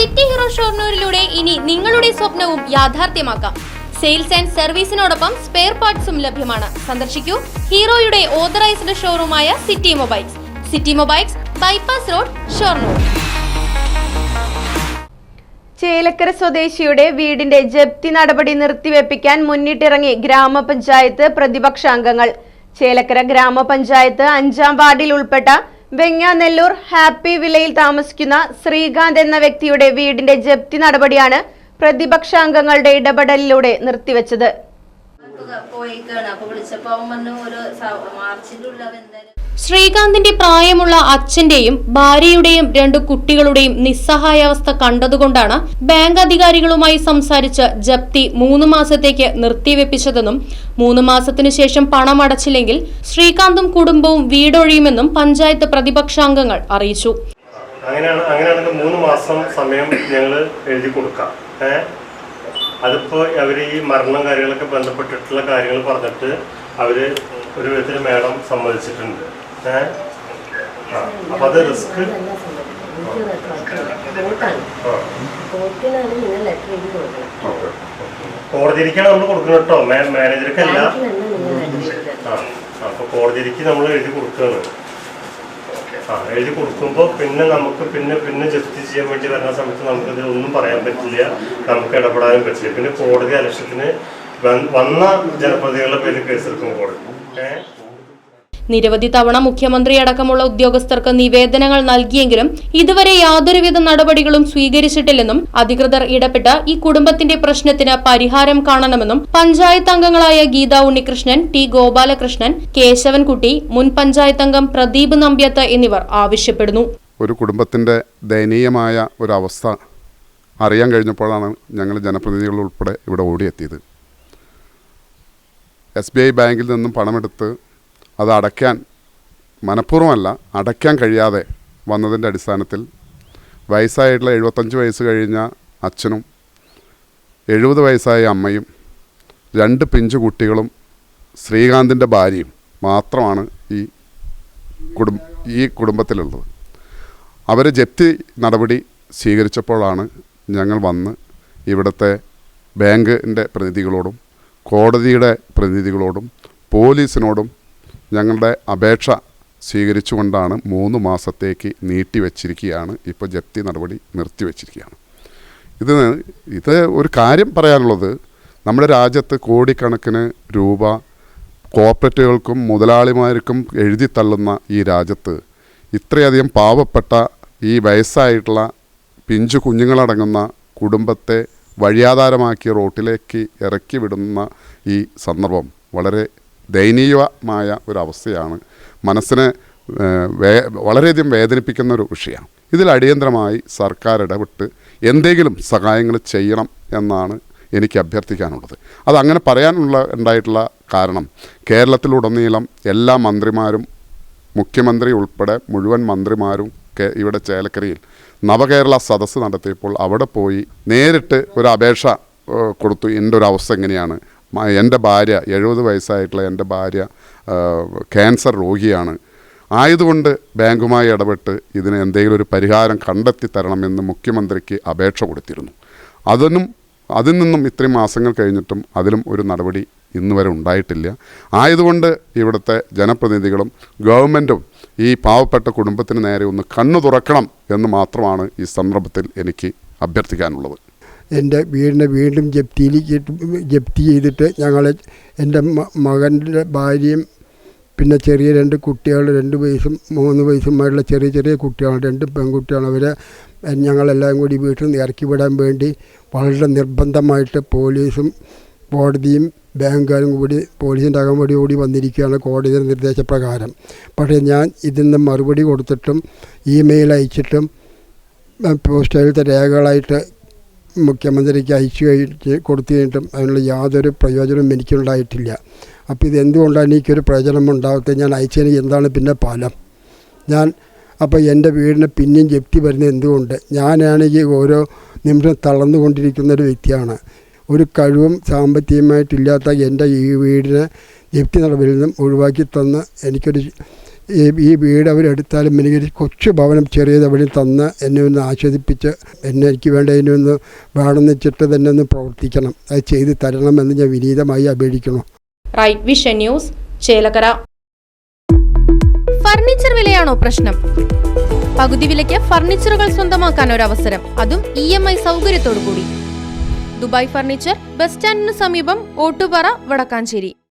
City hero ഷോർണൂരിലൂടെ ഇനി നിങ്ങളുടെ സ്വപ്നവും യാഥാർത്ഥ്യമാക്കാം. സെയിൽസ് ആൻഡ് സർവീസിനോടൊപ്പം സ്പെയർ പാർട്സും ലഭ്യമാണ്. സന്ദർശിക്കൂ ഹീറോയുടെ authorised ഷോറൂമായ city mobiles. City mobiles bypass road Shoranur. Chelakkara സ്വദേശിയുടെ വീടിന്റെ ജപ്തി നടപടി നിർത്തിവെപ്പിക്കാൻ മുന്നിട്ടിറങ്ങി ഗ്രാമപഞ്ചായത്ത് പ്രതിപക്ഷാംഗങ്ങൾ ചേലക്കര ഗ്രാമപഞ്ചായത്ത് അഞ്ചാം വാർഡിൽ ഉൾപ്പെട്ട വെങ്ങാനെല്ലൂർ ഹാപ്പി വില്ലയിൽ താമസിക്കുന്ന ശ്രീകാന്ത് എന്ന വ്യക്തിയുടെ വീടിന്റെ ജപ്തി നടപടിയാണ് പ്രതിപക്ഷാംഗങ്ങളുടെ ഇടപെടലിലൂടെ നിർത്തിവെച്ചത്. പോയിക്കാണ്. അപ്പൊ വിളിച്ചപ്പോ അവൻ പറഞ്ഞു ഒരു എന്തായാലും ശ്രീകാന്തിന്റെ പ്രായമുള്ള അച്ഛന്റെയും ഭാര്യയുടെയും രണ്ട് കുട്ടികളുടെയും നിസ്സഹായാവസ്ഥ കണ്ടതുകൊണ്ടാണ് ബാങ്ക് അധികാരികളുമായി സംസാരിച്ച് ജപ്തി മൂന്ന് മാസത്തേക്ക് നിർത്തിവെപ്പിച്ചതെന്നും മൂന്ന് മാസത്തിനു ശേഷം പണം അടച്ചില്ലെങ്കിൽ ശ്രീകാന്തും കുടുംബവും വീടൊഴിയുമെന്നും പഞ്ചായത്ത് പ്രതിപക്ഷാംഗങ്ങൾ അറിയിച്ചു. അങ്ങനെയാണ് അങ്ങനെയാണെങ്കിൽ മൂന്ന് മാസം സമയം ഞങ്ങൾ എഴുതി കൊടുക്കാം. അതിപ്പോൾ അവർ ഈ മരണം കാര്യങ്ങളൊക്കെ ബന്ധപ്പെട്ടിട്ടുള്ള കാര്യങ്ങൾ പറഞ്ഞിട്ട് അവർ ഒരു വിധത്തിൽ മേഡം സമ്മതിച്ചിട്ടുണ്ട്. ഏ? ആ അപ്പം അത് റിസ്ക്. കൊടുക്കണം കോടതിയിലേക്കാണ് നമ്മൾ കൊടുക്കുന്നത് കേട്ടോ. മാനേജർക്കല്ല. അപ്പൊ കോടതിയിലേക്ക് നമ്മൾ എഴുതി കൊടുക്കുകയാണ് എഴുതി കൊടുക്കുമ്പോൾ പിന്നെ നമുക്ക് പിന്നെ പിന്നെ ജസ്റ്റിസ് ചെയ്യാൻ വേണ്ടി വരുന്ന സമയത്ത് നമുക്കത് ഒന്നും പറയാൻ പറ്റില്ല. നമുക്ക് ഇടപെടാനും പറ്റില്ല. പിന്നെ കോടതി അലക്ഷ്യത്തിന് വന്ന ജനപ്രതിനിധികളുടെ പേര് കേസെടുക്കും കോടതി നിരവധി തവണ മുഖ്യമന്ത്രി അടക്കമുള്ള ഉദ്യോഗസ്ഥർക്ക് നിവേദനങ്ങൾ നൽകിയെങ്കിലും ഇതുവരെ യാതൊരുവിധ നടപടികളും സ്വീകരിച്ചിട്ടില്ലെന്നും അധികൃതർ ഇടപെട്ട് ഈ കുടുംബത്തിന്റെ പ്രശ്നത്തിന് പരിഹാരം കാണണമെന്നും പഞ്ചായത്ത് അംഗങ്ങളായ ഗീത ഉണ്ണികൃഷ്ണൻ ടി ഗോപാലകൃഷ്ണൻ കേശവൻകുട്ടി മുൻ പഞ്ചായത്ത് അംഗം പ്രദീപ് നമ്പ്യത്ത് എന്നിവർ ആവശ്യപ്പെടുന്നു. ഒരു കുടുംബത്തിന്റെ ദയനീയമായ ഒരവസ്ഥ അറിയാൻ കഴിഞ്ഞപ്പോഴാണ് ഞങ്ങൾ ജനപ്രതിനിധികൾ ഉൾപ്പെടെ ഇവിടെ ഓടിയെത്തിയത്. എസ് ബി ഐ ബാങ്കിൽ നിന്നും പണമെടുത്ത് അത് അടയ്ക്കാൻ മനഃപൂർവമല്ല അടയ്ക്കാൻ കഴിയാതെ വന്നതിന്റെ അടിസ്ഥാനത്തിൽ വയസ്സായിട്ടുള്ള എഴുപത്തഞ്ച് വയസ്സ് കഴിഞ്ഞ അച്ഛനും എഴുപത് വയസ്സായ അമ്മയും രണ്ട് പിഞ്ചു കുട്ടികളും ശ്രീകാന്തിന്റെ ഭാര്യയും മാത്രമാണ് ഈ കുടും ഈ കുടുംബത്തിലുള്ളത്. അവർ ജപ്തി നടപടി സ്വീകരിച്ചപ്പോഴാണ് ഞങ്ങൾ വന്ന് ഇവിടുത്തെ ബാങ്കിന്റെ പ്രതിനിധികളോടും കോടതിയുടെ പ്രതിനിധികളോടും പോലീസിനോടും ഞങ്ങളുടെ അപേക്ഷ സ്വീകരിച്ചുകൊണ്ടാണ് മൂന്ന് മാസത്തേക്ക് നീട്ടിവെച്ചിരിക്കുകയാണ്. ഇപ്പോൾ ജപ്തി നടപടി നിർത്തിവെച്ചിരിക്കുകയാണ്. ഇത് ഇത് ഒരു കാര്യം പറയാനുള്ളത് നമ്മുടെ രാജ്യത്ത് കോടിക്കണക്കിന് രൂപ കോർപ്പറേറ്റുകൾക്കും മുതലാളിമാർക്കും എഴുതി തള്ളുന്ന ഈ രാജ്യത്ത് ഇത്രയധികം പാവപ്പെട്ട ഈ വയസ്സായിട്ടുള്ള പിഞ്ചു കുഞ്ഞുങ്ങളടങ്ങുന്ന കുടുംബത്തെ വഴിയാധാരമാക്കി റോട്ടിലേക്ക് ഇറക്കി വിടുന്ന ഈ സന്ദർഭം വളരെ ദയനീയമായ ഒരവസ്ഥയാണ്. മനസ്സിനെ വേ വളരെയധികം വേദനിപ്പിക്കുന്ന ഒരു വിഷയമാണ്. ഇതിൽ അടിയന്തരമായി സർക്കാർ ഇടപെട്ട് എന്തെങ്കിലും സഹായങ്ങൾ ചെയ്യണം എന്നാണ് എനിക്ക് അഭ്യർത്ഥിക്കാനുള്ളത്. അത് അങ്ങനെ പറയാനുള്ള ഉണ്ടായിട്ടുള്ള കാരണം കേരളത്തിലുടനീളം എല്ലാ മന്ത്രിമാരും മുഖ്യമന്ത്രി ഉൾപ്പെടെ മുഴുവൻ മന്ത്രിമാരും ഇവിടെ ചേലക്കരയിൽ നവകേരള സദസ്സ് നടത്തിയപ്പോൾ അവിടെ പോയി നേരിട്ട് ഒരു അപേക്ഷ കൊടുത്തു. എന്റെ ഒരു അവസ്ഥ എങ്ങനെയാണ്? എന്റെ ഭാര്യ എഴുപത് വയസ്സായിട്ടുള്ള എന്റെ ഭാര്യ ക്യാൻസർ രോഗിയാണ്. ആയതുകൊണ്ട് ബാങ്കുമായി ഇടപെട്ട് ഇതിന് എന്തെങ്കിലും ഒരു പരിഹാരം കണ്ടെത്തി തരണമെന്ന് മുഖ്യമന്ത്രിക്ക് അപേക്ഷ കൊടുത്തിരുന്നു. അതിനും അതിൽ നിന്നും ഇത്രയും മാസങ്ങൾ കഴിഞ്ഞിട്ടും അതിലും ഒരു നടപടി ഇന്ന് വരെ ഉണ്ടായിട്ടില്ല. ആയതുകൊണ്ട് ഇവിടുത്തെ ജനപ്രതിനിധികളും ഗവൺമെന്റും ഈ പാവപ്പെട്ട കുടുംബത്തിന് നേരെ ഒന്ന് കണ്ണു തുറക്കണം എന്ന് മാത്രമാണ് ഈ സന്ദർഭത്തിൽ എനിക്ക് അഭ്യർത്ഥിക്കാനുള്ളത്. എന്റെ വീടിനെ വീണ്ടും ജപ്തിയിലേക്ക് ജപ്തി ചെയ്തിട്ട് ഞങ്ങൾ എന്റെ മകന്റെ ഭാര്യയും പിന്നെ ചെറിയ രണ്ട് കുട്ടികൾ രണ്ട് വയസ്സും മൂന്ന് വയസ്സുമായുള്ള ചെറിയ ചെറിയ കുട്ടികളാണ് രണ്ട് പെൺകുട്ടികളാണ് അവരെ ഞങ്ങളെല്ലാം കൂടി വീട്ടിൽ നിന്ന് ഇറക്കി വിടാൻ വേണ്ടി വളരെ നിർബന്ധമായിട്ട് പോലീസും കോടതിയും ബാങ്കുകാരും കൂടി പോലീസിന്റെ അകമ്പടി കൂടി വന്നിരിക്കുകയാണ് കോടതിയുടെ നിർദ്ദേശപ്രകാരം. പക്ഷേ ഞാൻ ഇതിന് മറുപടി കൊടുത്തിട്ടും ഇമെയിൽ അയച്ചിട്ടും പോസ്റ്റലിലത്തെ രേഖകളായിട്ട് മുഖ്യമന്ത്രിക്ക് അയച്ചു കഴിഞ്ഞ് കൊടുത്തു കഴിഞ്ഞിട്ടും അതിനുള്ള യാതൊരു പ്രയോജനവും എനിക്കുണ്ടായിട്ടില്ല. അപ്പോൾ ഇത് എന്തുകൊണ്ടാണ് എനിക്കൊരു പ്രയോജനം ഉണ്ടാകാത്തത് ഞാൻ അയച്ചതിന് എന്താണ് പിന്നെ ഫലം? ഞാൻ അപ്പോൾ എന്റെ വീടിന് പിന്നെയും ജപ്തി വരുന്നത് എന്തുകൊണ്ട്? ഞാനാണെങ്കിൽ ഓരോ നിമിഷം തളർന്നുകൊണ്ടിരിക്കുന്ന ഒരു വ്യക്തിയാണ്. ഒരു കഴിവും സാമ്പത്തികമായിട്ടില്ലാത്ത എന്റെ ഈ വീടിനെ ജപ്തി നടപടിയിൽ നിന്നും ഒഴിവാക്കി തന്ന് എനിക്കൊരു ഈ ഈ വീട് അവരെടുത്താലും എനിക്ക് കൊച്ചു ഭവനം ചെറിയത് അവിടെ തന്ന് എന്നെ ഒന്ന് ആസ്വദിപ്പിച്ച് എന്നെ എനിക്ക് വേണ്ട എന്നെ ഒന്ന് വേണമെന്ന് വെച്ചിട്ട് തന്നെ ഒന്ന് പ്രവർത്തിക്കണം. അത് ചെയ്ത് തരണമെന്ന് ഞാൻ വിനീതമായി അപേക്ഷിക്കണം right vision news Chelakkara. Furniture വിലയാണോ പ്രശ്നം? പകുതി വിലയ്ക്ക് ഫർണിച്ചറുകൾ സ്വന്തമാക്കാൻ ഒരു അവസരം അതും ഇ എം ഐ സൗകര്യത്തോടു കൂടി ദുബായ് ഫർണിച്ചർ ബസ് സ്റ്റാൻഡിന് സമീപം ഓട്ടുപാറ വടക്കാഞ്ചേരി.